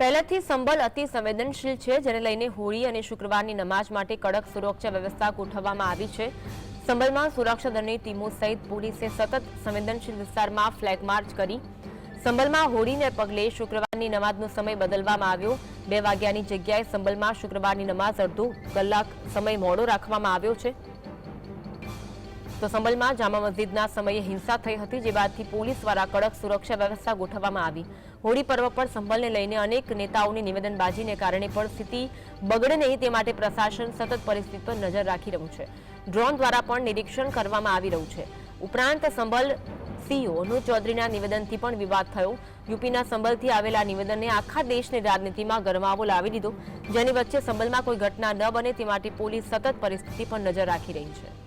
પહેલેથી સંબલ અતિ સંવેદનશીલ છે, જેને લઈને હોળી અને શુક્રવારની નમાઝ માટે કડક સુરક્ષા વ્યવસ્થા ગોઠવવામાં આવી છે. સંબલમાં સુરક્ષા દળની ટીમો સહિત પોલીસે સતત સંવેદનશીલ વિસ્તારમાં ફ્લેગ માર્ચ કરી. સંબલમાં હોળીને પગલે શુક્રવારની નમાઝનો સમય બદલવામાં આવ્યો. બે વાગ્યાની જગ્યાએ સંબલમાં શુક્રવારની નમાઝ અડધો કલાક સમય મોડો રાખવામાં આવ્યો છે. તો સંબલમાં જામા મસ્જિદના સમયે હિંસા થઈ હતી, જે બાદથી પોલીસ દ્વારા કડક સુરક્ષા વ્યવસ્થા ગોઠવવામાં આવી. હોળી પર્વ પર સંબલને લઈને અનેક નેતાઓની નિવેદનબાજીને કારણે પણ સ્થિતિ બગડે નહીં તે માટે પ્રશાસન સતત પરિસ્થિતિ પર નજર રાખી રહ્યું છે. ડ્રોન દ્વારા પણ નિરીક્ષણ કરવામાં આવી રહ્યું છે. ઉપરાંત સંબલ સીઓ અનુ ચૌધરીના નિવેદનથી પણ વિવાદ થયો. યુપીના સંબલથી આવેલા નિવેદનને આખા દેશની રાજનીતિમાં ગરમાવો લાવી દીધો. જેની વચ્ચે સંબલમાં કોઈ ઘટના ન બને તે માટે પોલીસ સતત પરિસ્થિતિ પર નજર રાખી રહી છે.